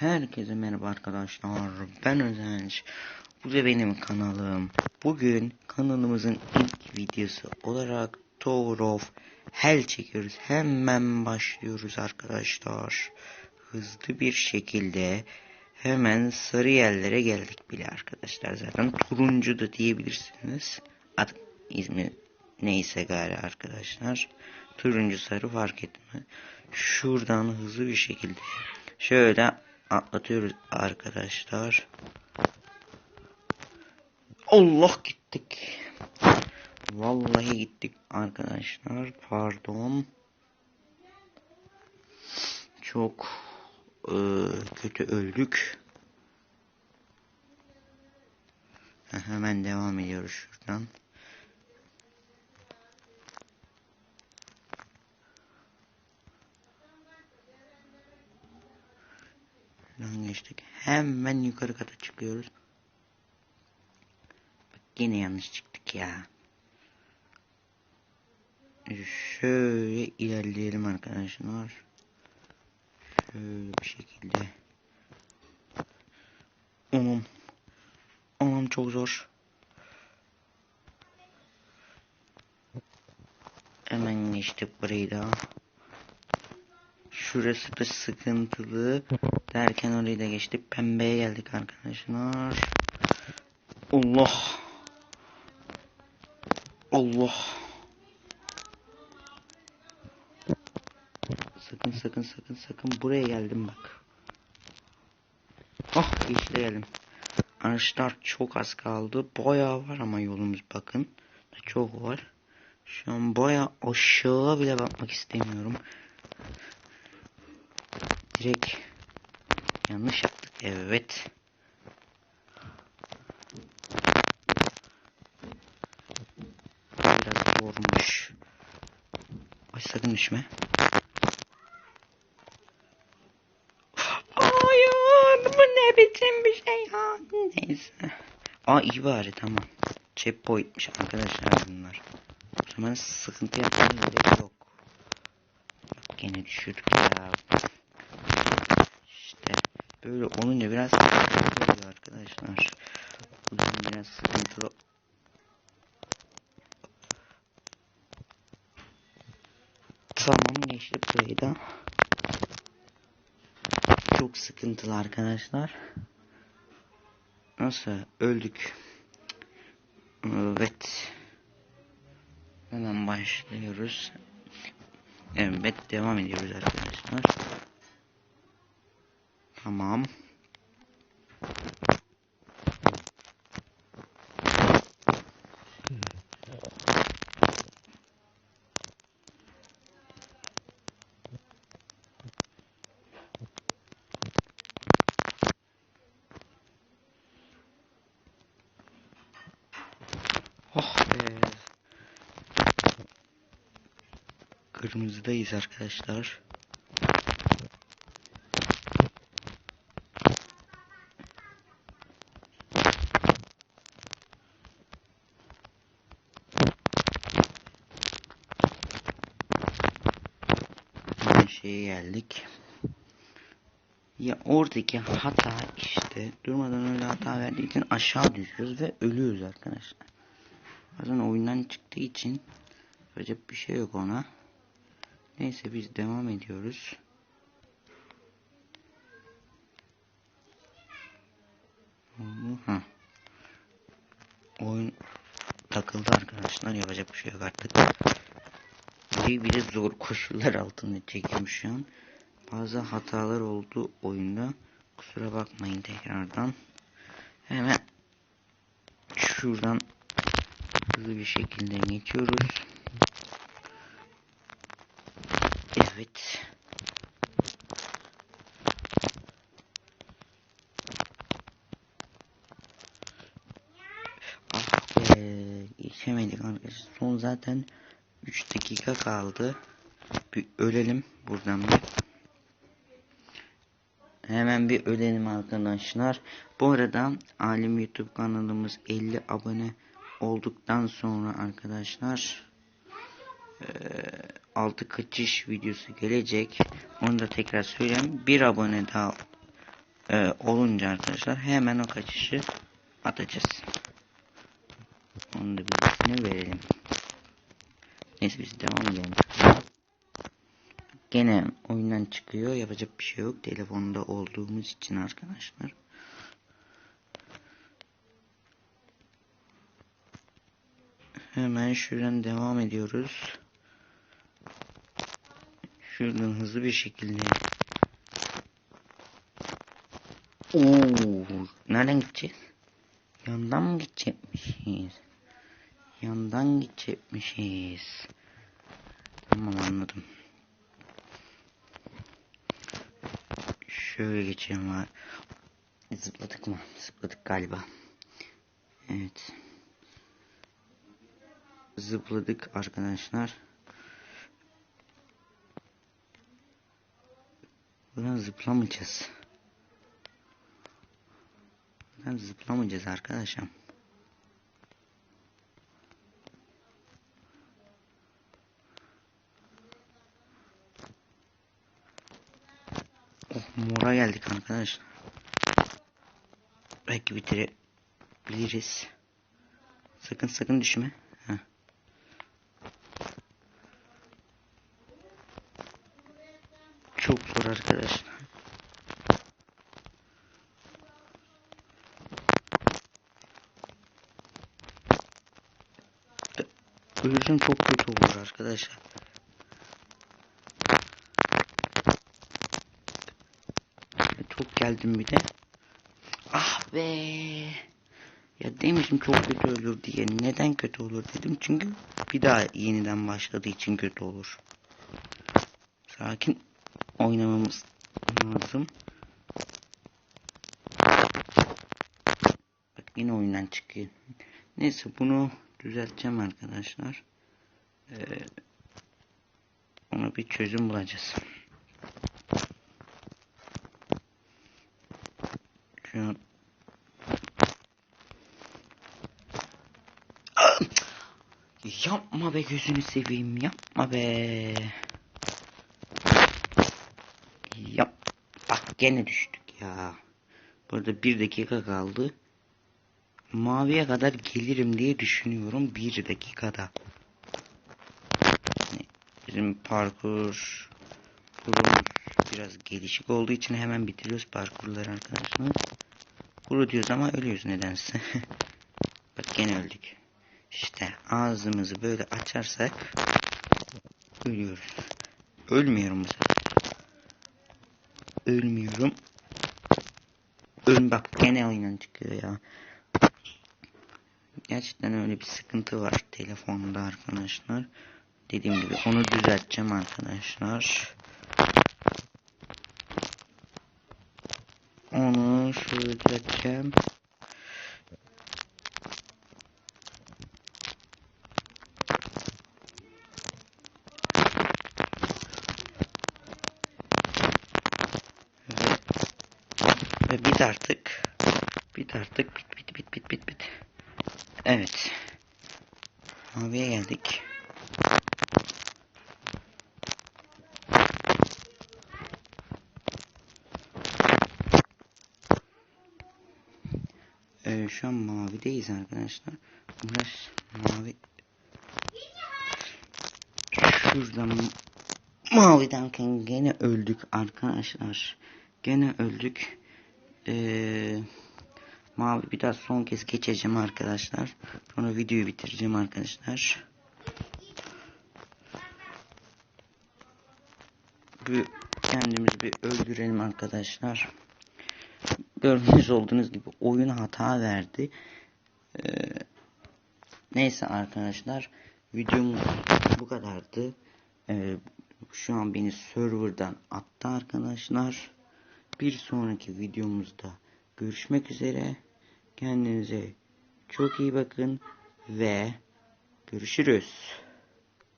Herkese merhaba arkadaşlar. Ben Özenç. Bu da benim kanalım. Bugün kanalımızın ilk videosu olarak Tower of Hell çekiyoruz. Hemen başlıyoruz arkadaşlar. Hızlı bir şekilde hemen sarı yerlere geldik bile arkadaşlar. Zaten turuncu da diyebilirsiniz. Adı ismi neyse gari arkadaşlar. Turuncu sarı fark etme. Şuradan hızlı bir şekilde şöyle atlatıyoruz arkadaşlar. Allah gittik. Vallahi gittik arkadaşlar. Pardon. Çok e, kötü öldük. Hemen devam ediyoruz şuradan. Şuradan geçtik. Hemen yukarı kata çıkıyoruz. Bak yine yanlış çıktık ya. Şöyle ilerleyelim arkadaşlar. Şöyle bir şekilde. Anam. Anam çok zor. Hemen geçtik burayı da. Şurası da sıkıntılı. Derken orayı da geçtik. Pembeye geldik arkadaşlar. Allah. Allah. Sakın sakın sakın sakın buraya geldim bak. Ah işte geldim. Arkadaşlar çok az kaldı. Bayağı var ama yolumuz bakın. Çok var. Şu an bayağı aşağı bile bakmak istemiyorum. Direkt yanlış yaptık. Evet. Biraz zormuş. Ay sakın düşme. Hayır bu ne biçim bir şey ya. Neyse. Aa iyi bari tamam. Checkpoint'miş arkadaşlar bunlar. O zaman sıkıntı gerek yok. Bak gene düşürdük ya. Böyle olunca biraz sıkıntılı oluyor arkadaşlar. Bu yüzden biraz sıkıntılı. Tamam geçtik burayı da. Çok sıkıntılı arkadaşlar. Nasıl öldük? Evet. Hemen başlıyoruz. Evet devam ediyoruz arkadaşlar. Tamam. Oh be. Kırmızıdayız arkadaşlar. Şeye geldik. Ya oradaki hata işte durmadan öyle hata verdiği için aşağı düşüyoruz ve ölüyoruz arkadaşlar. Bazen oyundan çıktığı için yapacak bir şey yok ona. Neyse biz devam ediyoruz. Ha. Oyun takıldı arkadaşlar yapacak bir şey yok artık. Bir bir de zor koşullar altında çekiyorum şu an. Bazı hatalar oldu oyunda. Kusura bakmayın tekrardan. Hemen şuradan hızlı bir şekilde geçiyoruz. Evet. Ah be, geçemedik arkadaşlar. Son zaten 3 dakika kaldı. Bir ölelim buradan bir. Hemen bir ölelim arkadaşlar. Bu arada Alim YouTube kanalımız 50 abone olduktan sonra arkadaşlar eee, altı kaçış videosu gelecek. Onu da tekrar söyleyeyim. Bir abone daha e, olunca arkadaşlar hemen o kaçışı atacağız. Onu da bilgisini verelim. Neyse biz devam edelim. Gene oyundan çıkıyor. Yapacak bir şey yok. Telefonda olduğumuz için arkadaşlar. Hemen şuradan devam ediyoruz. Şuradan hızlı bir şekilde. Oo, nereden gideceğiz? Yandan mı gidecekmişiz? Yandan gidecekmişiz. Tamam anladım. Şöyle geçelim var. Zıpladık mı? Zıpladık galiba. Evet. Zıpladık arkadaşlar. Buradan zıplamayacağız. Buradan zıplamayacağız arkadaşım. Oh mora geldik arkadaşlar. Belki bitirebiliriz. Sakın sakın düşme. Heh. Çok zor arkadaşlar. Ölürsem çok kötü olur arkadaşlar. Çok geldim bir de. Ah be. Ya demiştim çok kötü olur diye. Neden kötü olur dedim. Çünkü bir daha yeniden başladığı için kötü olur. Sakin oynamamız lazım. Bak yine oyundan çıkıyor. Neyse bunu düzelteceğim arkadaşlar. Ee, ona bir çözüm bulacağız. An Yapma be gözünü seveyim yapma be. Yap. Bak gene düştük ya. Burada bir dakika kaldı. Maviye kadar gelirim diye düşünüyorum bir dakikada. Bizim parkur kurumuz biraz gelişik olduğu için hemen bitiriyoruz parkurları arkadaşlar. Kuru diyoruz ama ölüyoruz nedense. Bak gene öldük. İşte ağzımızı böyle açarsak ölüyoruz. Ölmüyorum bu sefer. Ölmüyorum. Öl bak gene oyundan çıkıyor ya. Gerçekten öyle bir sıkıntı var telefonda arkadaşlar. Dediğim gibi onu düzelteceğim arkadaşlar. Onu şöyle düzelteceğim. Ve, ve bit artık. Bit artık. Bit bit bit bit bit bit. Evet. Maviye geldik. Ee, şu an mavideyiz arkadaşlar. Biraz mavi. Şuradan maviden gene öldük arkadaşlar. Gene öldük. Ee, mavi bir daha son kez geçeceğim arkadaşlar. Sonra videoyu bitireceğim arkadaşlar. Bir kendimizi bir öldürelim arkadaşlar. Görmüş olduğunuz gibi oyun hata verdi. Ee, neyse arkadaşlar videomuz bu kadardı. Ee, şu an beni serverdan attı arkadaşlar. Bir sonraki videomuzda görüşmek üzere. Kendinize çok iyi bakın ve görüşürüz.